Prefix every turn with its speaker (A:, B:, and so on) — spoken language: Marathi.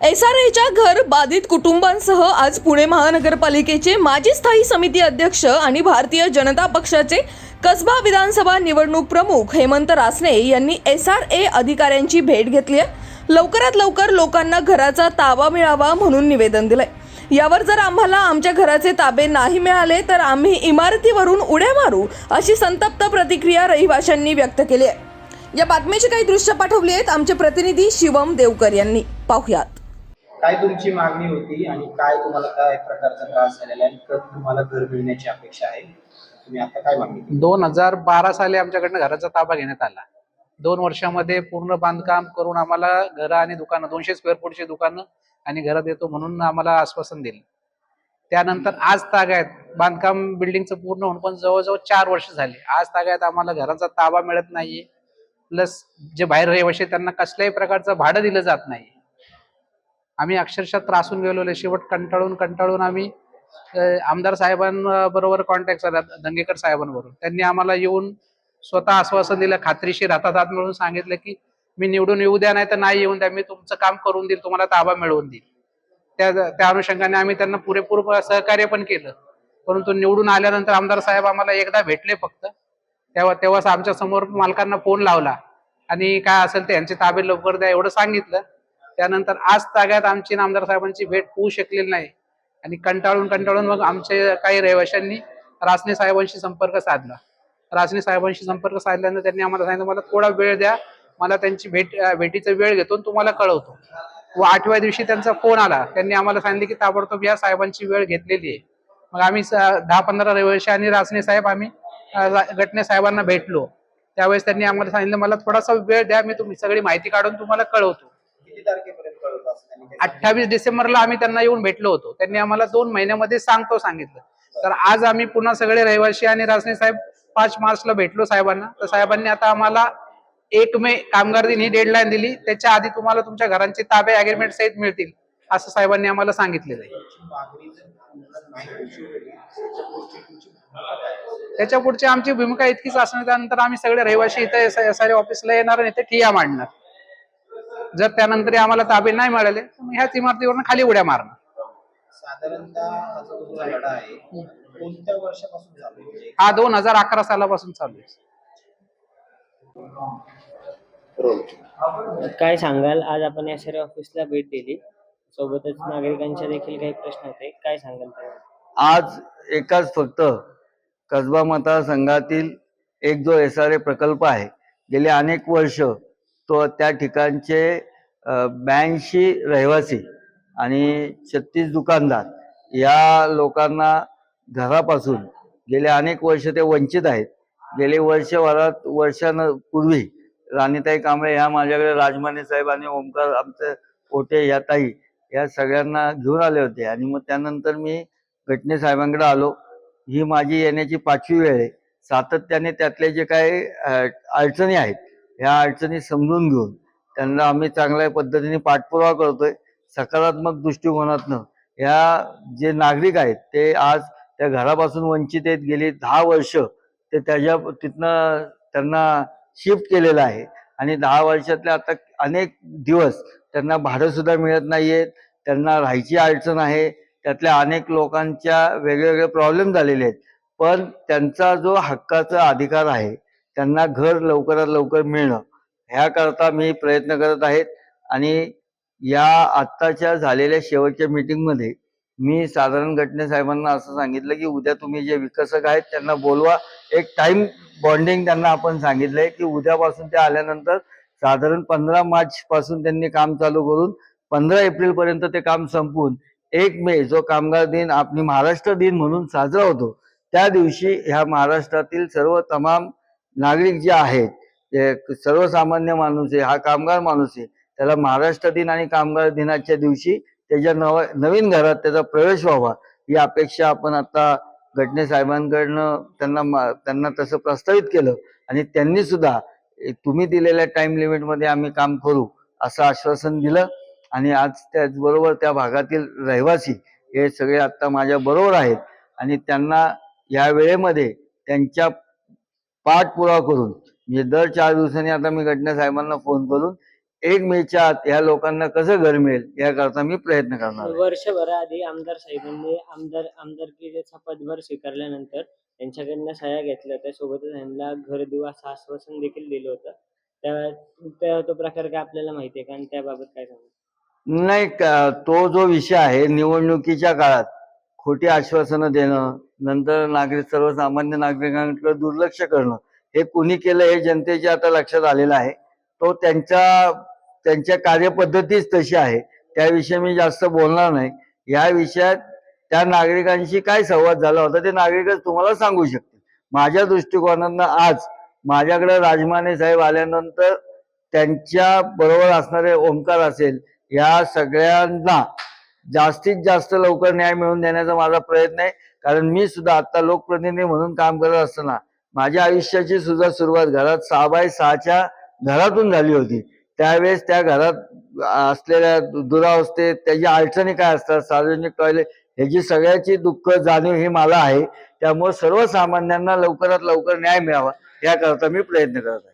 A: एस आर एच्या घर बाधित कुटुंबांसह आज पुणे महानगरपालिकेचे माजी स्थायी समिती अध्यक्ष आणि भारतीय जनता पक्षाचे कसबा विधानसभा निवडणूक प्रमुख हेमंत रासने यांनी एस आर ए अधिकाऱ्यांची भेट घेतली आहे. लवकरात लवकर लोकांना घराचा ताबा मिळावा म्हणून निवेदन दिलंय. यावर जर आम्हाला आमच्या घराचे ताबे नाही मिळाले तर आम्ही इमारतीवरून उड्या मारू अशी संतप्त प्रतिक्रिया रहिवाशांनी व्यक्त केली आहे. या बातमीची काही दृश्य पाठवली आहेत आमचे प्रतिनिधी शिवम देवकर यांनी. पाहुयात.
B: काय तुमची मागणी होती आणि काय तुम्हाला काय प्रकारचा त्रास झालेला आहे कधी तुम्हाला घर मिळण्याची अपेक्षा आहे? तुम्ही आता काय मागणी केली?
C: दोन हजार बारा साली आमच्याकडनं घराचा ताबा घेण्यात आला. दोन वर्षामध्ये पूर्ण बांधकाम करून आम्हाला घरं आणि दुकानं दोनशे स्क्वेअर फूटची दुकानं आणि घरं देतो म्हणून आम्हाला आश्वासन दिलं. त्यानंतर आज तागायत बांधकाम बिल्डिंगचं पूर्ण होऊन पण जवळजवळ चार वर्ष झाले. आज तागायत आम्हाला घराचा ताबा मिळत नाहीये. प्लस जे बाहेर रहिवाशी आहेत, त्यांना कसल्याही प्रकारचं भाडं दिलं जात नाही आम्ही अक्षरशः त्रासून गेलेलो शेवट कंटाळून कंटाळून आम्ही आमदार साहेबांबरोबर कॉन्टॅक्ट झाला दंगेकर साहेबांबरोबर. त्यांनी आम्हाला येऊन स्वतः आश्वासन दिलं खात्रीशीर हातात हात मिळून सांगितलं की मी निवडून येऊ द्या नाही तर नाही येऊन द्या. मी तुमचं काम करून देईल तुम्हाला ताबा मिळवून देईल. त्या त्या अनुषंगाने आम्ही त्यांना पुरेपूर सहकार्य पण केलं. परंतु निवडून आल्यानंतर आमदार साहेब आम्हाला एकदा भेटले फक्त. तेव्हा तेव्हाच आमच्यासमोर मालकांना फोन लावला. आणि काय असेल ते यांचे ताबे लवकर द्या एवढं सांगितलं. त्यानंतर आज ताग्यात आमची नामदार साहेबांची भेट होऊ शकलेली नाही. आणि कंटाळून कंटाळून मग आमचे काही रहिवाशांनी रासने साहेबांशी संपर्क साधला. रासने साहेबांशी संपर्क साधल्यानंतर त्यांनी आम्हाला सांगितलं मला थोडा वेळ द्या मला त्यांची भेट भेटीचा वेळ घेतो तुम्हाला कळवतो. व आठव्या दिवशी त्यांचा फोन आला. त्यांनी आम्हाला सांगितले की ताबडतोब या साहेबांची वेळ घेतलेली आहे. मग आम्ही दहा पंधरा रहिवाशी आणि रासने साहेब आम्ही घटने गटने साहेबांना भेटलो. त्यावेळेस त्यांनी आम्हाला सांगितलं मला थोडासा वेळ द्या मी तुम्ही सगळी माहिती काढून तुम्हाला कळवतो.
B: तारखेपर्यंत?
C: अठ्ठावीस डिसेंबरला आम्ही त्यांना येऊन भेटलो होतो. त्यांनी आम्हाला दोन महिन्यामध्ये सांगतो सांगितलं. तर आज आम्ही पुन्हा सगळे रहिवासी आणि रासने साहेब पाच मार्चला भेटलो साहेबांना. तर साहेबांनी आता आम्हाला एक मे कामगार दिन ही डेडलाईन दिली. त्याच्या आधी तुम्हाला तुमच्या घरांचे ताबे अग्रीमेंट सहित मिळतील असं साहेबांनी आम्हाला सांगितलेलं आहे.
B: त्याच्या पुढची
C: आमची भूमिका इतकीच असणार त्यानंतर आम्ही सगळे रहिवासी इथं ऑफिसला येणार आणि इथे ठिया मांडणार. जर त्यानंतर आम्हाला ताबे नाही मिळाले तर मग ह्याच इमारतीवरून खाली उड्या मारणार
B: साधारणतः हा जो तुमचा लढा आहे कोणत्या वर्षापासून चालू आहे?
C: दोन हजार अकरा सालापासून चालू आहे.
D: काय सांगाल? आज आपण एस ऑफिसला भेट दिली. सोबतच नागरिकांचे देखील काही प्रश्न होते. काय सांगाल
E: आज एकाच फक्त कसबा मतदारसंघातील एक जो एस आर ए प्रकल्प आहे गेले अनेक वर्ष तो त्या ठिकाणचे ब्याऐंशी रहिवासी आणि छत्तीस दुकानदार या लोकांना घरापासून गेले अनेक वर्ष ते वंचित आहेत. गेले वर्षभरात वर्षांपूर्वी राणीताई कांबळे ह्या माझ्याकडे राजमाने साहेब आणि ओमकार आमचे पोटे या ताई या सगळ्यांना घेऊन आले होते आणि मग त्यानंतर मी घटने साहेबांकडे आलो. ही माझी येण्याची पाचवी वेळ आहे. सातत्याने त्यातले जे काही अडचणी आहेत ह्या अडचणी समजून घेऊन त्यांना आम्ही चांगल्या पद्धतीने पाठपुरावा करतोय. सकारात्मक दृष्टिकोनातनं ह्या जे नागरिक आहेत ते आज त्या घरापासून वंचित आहेत. गेली दहा वर्ष ते त्याच्या तिथनं त्यांना शिफ्ट केलेलं आहे. आणि दहा वर्षातले आता अनेक दिवस त्यांना भाडंसुद्धा मिळत नाही आहेत त्यांना राहायची अडचण आहे. त्यातल्या अनेक लोकांच्या वेगवेगळे प्रॉब्लेम झालेले आहेत. पण त्यांचा जो हक्काचा अधिकार आहे त्यांना घर लवकरात लवकर मिळणं ह्याकरता मी प्रयत्न करत आहेत. आणि या आत्ताच्या झालेल्या शेवटच्या मीटिंगमध्ये मी साधारण घटने साहेबांना असं सांगितलं की उद्या तुम्ही जे विकसक आहेत त्यांना बोलवा. एक टाइम बॉन्डिंग त्यांना आपण सांगितलंय की उद्यापासून ते आल्यानंतर साधारण पंधरा मार्च पासून त्यांनी काम चालू करून पंधरा एप्रिल पर्यंत ते काम संपवून एक मे जो कामगार दिन आपली महाराष्ट्र दिन म्हणून साजरा होतो त्या दिवशी ह्या महाराष्ट्रातील सर्व तमाम नागरिक जे आहेत जे सर्वसामान्य माणूस आहे हा कामगार माणूस आहे त्याला महाराष्ट्र दिन आणि कामगार दिनाच्या दिवशी त्याच्या नव नवीन घरात त्याचा प्रवेश व्हावा ही अपेक्षा आपण आता घटने साहेबांकडनं त्यांना मा- त्यांना तसं प्रस्तावित केलं. आणि त्यांनी सुद्धा तुम्ही दिलेल्या टाइम लिमिटमध्ये आम्ही काम करू असं आश्वासन दिलं. आणि आज त्याचबरोबर त्या भागातील रहिवासी हे सगळे आता माझ्या बरोबर आहेत. आणि त्यांना या वेळेमध्ये त्यांच्या पाठपुरावा करून म्हणजे दर चार दिवसांनी आता मी घटना साहेबांना फोन करून एक मेच्या आत या लोकांना कसं घर मिळेल याकरता मी प्रयत्न करणार आहे.
D: वर्षभराआधी आमदार साहेबांनी आमदार आमदारकीचा पदभार स्वीकारल्यानंतर त्यांच्याकडनं सह्या घेतल्या होत्या. सोबतच त्यांना घर असं आश्वासन देखील दिलं होतं. त्या त्या- तो प्रकार काय आपल्याला माहिती आहे का? आणि त्याबाबत काय सांगू
E: नाही का- तो जो विषय आहे निवडणुकीच्या काळात खोटी आश्वासनं देणं नंतर नागरिक सर्वसामान्य नागरिकांकडे दुर्लक्ष करणं हे कुणी केलं हे जनतेच्या आता लक्षात आलेलं आहे. तो त्यांच्या त्यांच्या कार्यपद्धतीच तशी आहे. त्याविषयी मी जास्त बोलणार नाही. या विषयात त्या नागरिकांशी काय संवाद झाला होता ते नागरिकच तुम्हाला सांगू शकतील. माझ्या दृष्टिकोनातनं आज माझ्याकडे राजमाने साहेब आल्यानंतर त्यांच्या बरोबर असणारे ओंकार असेल या सगळ्यांना जास्तीत जास्त लवकर न्याय मिळवून देण्याचा माझा प्रयत्न आहे. कारण मी सुद्धा आता लोकप्रतिनिधी म्हणून काम करत असताना माझ्या आयुष्याची सुद्धा सुरुवात घरात सहा बाय सहाच्या घरातून झाली होती. त्यावेळेस त्या घरात असलेल्या दुरावस्थेत त्याच्या अडचणी काय असतात सार्वजनिक टॉयलेट ह्याची सगळ्याची दुःख जाणीव ही मला आहे. त्यामुळे सर्वसामान्यांना लवकरात लवकर न्याय मिळावा याकरता मी प्रयत्न करत आहे.